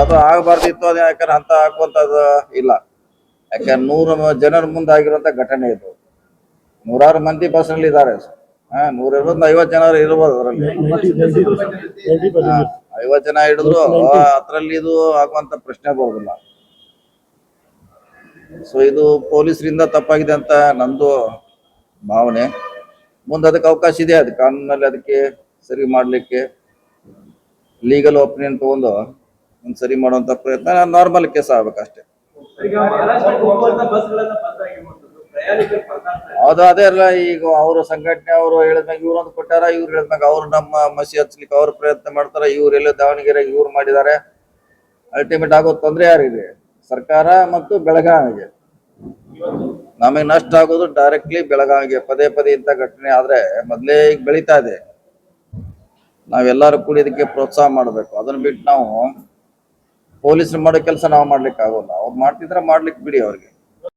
ಅದು ಆಗಬಾರ್ದಿತ್ತು ಅದು ಯಾಕಂದ್ರೆ ಅಂತ ಹಾಕುವಂತದ್ದು ಇಲ್ಲ. ಯಾಕಂದ್ರೆ ನೂರು ಜನರ ಮುಂದೆ ಆಗಿರುವಂತ ಘಟನೆ ಇದು. ನೂರಾರು ಮಂದಿ ಬಸ್ನಲ್ಲಿ ಇದ್ದಾರೆ. ನೂರ ಇರ್ಬೋದು ಐವತ್ತು ಜನ ಇರ್ಬೋದು ಅದರಲ್ಲಿ. ಐವತ್ತು ಜನ ಹಿಡಿದ್ರು ಅದ್ರಲ್ಲಿ ಇದು ಆಗುವಂತ ಪ್ರಶ್ನೆ ಬರೋದಿಲ್ಲ ಸೊ ಇದು ಪೊಲೀಸರಿಂದ ತಪ್ಪಾಗಿದೆ ಅಂತ ನಂದು ಭಾವನೆ. ಮುಂದೆ ಅದಕ್ಕೆ ಅವಕಾಶ ಇದೆ, ಅದು ಕಾನೂನಲ್ಲಿ ಅದಕ್ಕೆ ಸರಿ ಮಾಡ್ಲಿಕ್ಕೆ ಲೀಗಲ್ ಒಪಿನಿಯನ್ ತಗೊಂಡು ಒಂದು ಸರಿ ಮಾಡುವಂತ ಪ್ರಯತ್ನ ನಾರ್ಮಲ್ ಕೇಸ್ ಆಗ್ಬೇಕಷ್ಟೇ. ಅದು ಅದೇ ಅಲ್ಲ ಈಗ ಅವರು ಸಂಘಟನೆ ಅವರು ಹೇಳಿದ್ಮ್ಯಾಗ ಇವ್ರೊಂದು ಕೊಟ್ಟಾರ ಇವ್ರು ಹೇಳಿದ್ಮ್ಯಾಗ ಅವ್ರು ನಮ್ಮ ಮಸಿ ಹಚ್ಲಿಕ್ಕೆ ಅವ್ರು ಪ್ರಯತ್ನ ಮಾಡ್ತಾರ ಇವ್ರು ಎಲ್ಲ ದಾವಣಗೆರೆ ಇವ್ರು ಮಾಡಿದ್ದಾರೆ ಅಲ್ಟಿಮೇಟ್ ಆಗೋ ತೊಂದರೆ ಯಾರಿದೆ ಸರ್ಕಾರ ಮತ್ತು ಬೆಳಗಾವಿಗೆ. ನಮಗೆ ನಷ್ಟ ಆಗೋದು ಡೈರೆಕ್ಟ್ಲಿ ಬೆಳಗಾವಿಗೆ ಪದೇ ಪದೇ ಇಂಥ ಘಟನೆ ಆದ್ರೆ ಮೊದಲೇ ಈಗ ಬೆಳೀತಾ ಇದೆ. ನಾವೆಲ್ಲರೂ ಕೂಡ ಇದಕ್ಕೆ ಪ್ರೋತ್ಸಾಹ ಮಾಡಬೇಕು. ಅದನ್ನ ಬಿಟ್ಟು ನಾವು ಪೊಲೀಸರು ಮಾಡೋ ಕೆಲಸ ನಾವು ಮಾಡ್ಲಿಕ್ಕೆ ಆಗೋಲ್ಲ ಅವ್ರು ಮಾಡ್ತಿದ್ರೆ ಮಾಡ್ಲಿಕ್ಕೆ ಬಿಡಿ ಅವ್ರಿಗೆ.